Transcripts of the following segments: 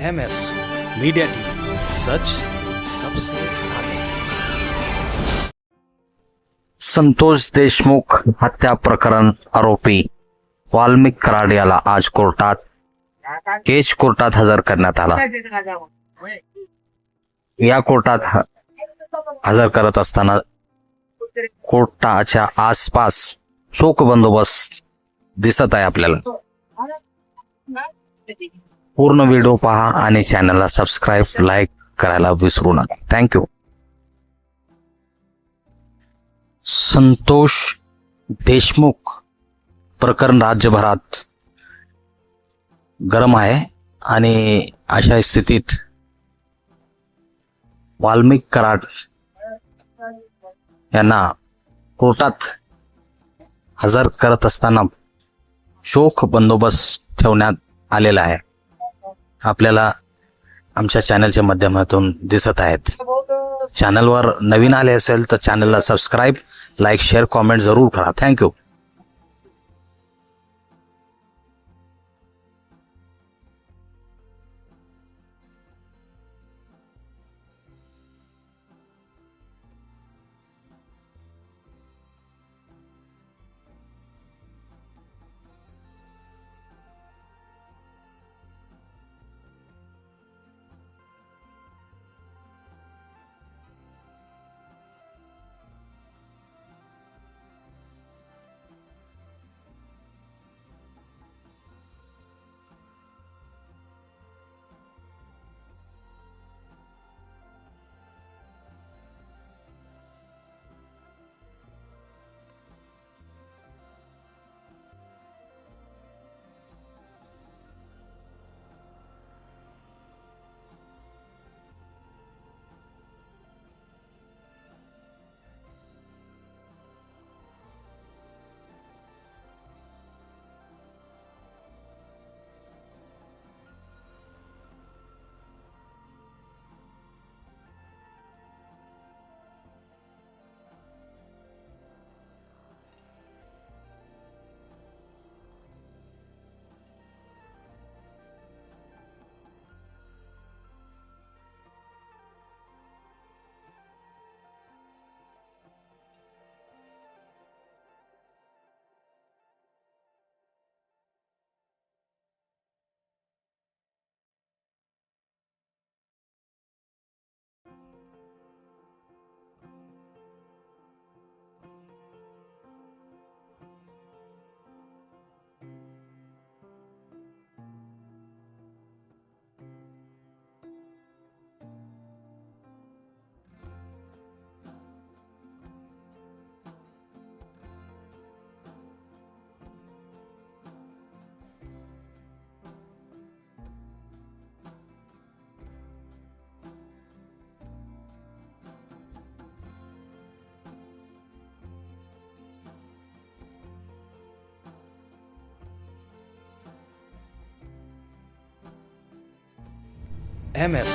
M S media TV सच सबसे आगे। संतोष देशमुख हत्या प्रकरण आरोपी वाल्मिक कराड याला आज कोर्टात केज कोर्टात हजर करण्यात आला. या कोर्टात हजर करत असताना कोर्टाच्या आसपास चोख बंदोबस्त दिसत आहे आपल्याला. पूर्ण व्हिडिओ पहा आणि चॅनलला सबस्क्राईब लाईक करायला विसरू नका. थँक्यू संतोष देशमुख प्रकरण राज्यभरात गरम आहे आणि अशा स्थितीत वाल्मिक कराड यांना कोर्टात हजर करत असताना शोक बंदोबस्त ठेवण्यात आलेला आहे. आपल्याला आमच्या चॅनलच्या माध्यमातून दिसत आहेत. चॅनलवर नवीन आले असेल तर चॅनलला सबस्क्राईब लाईक शेअर कॉमेंट जरूर करा. Thank you M S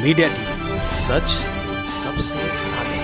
media TV सच सबसे आगे।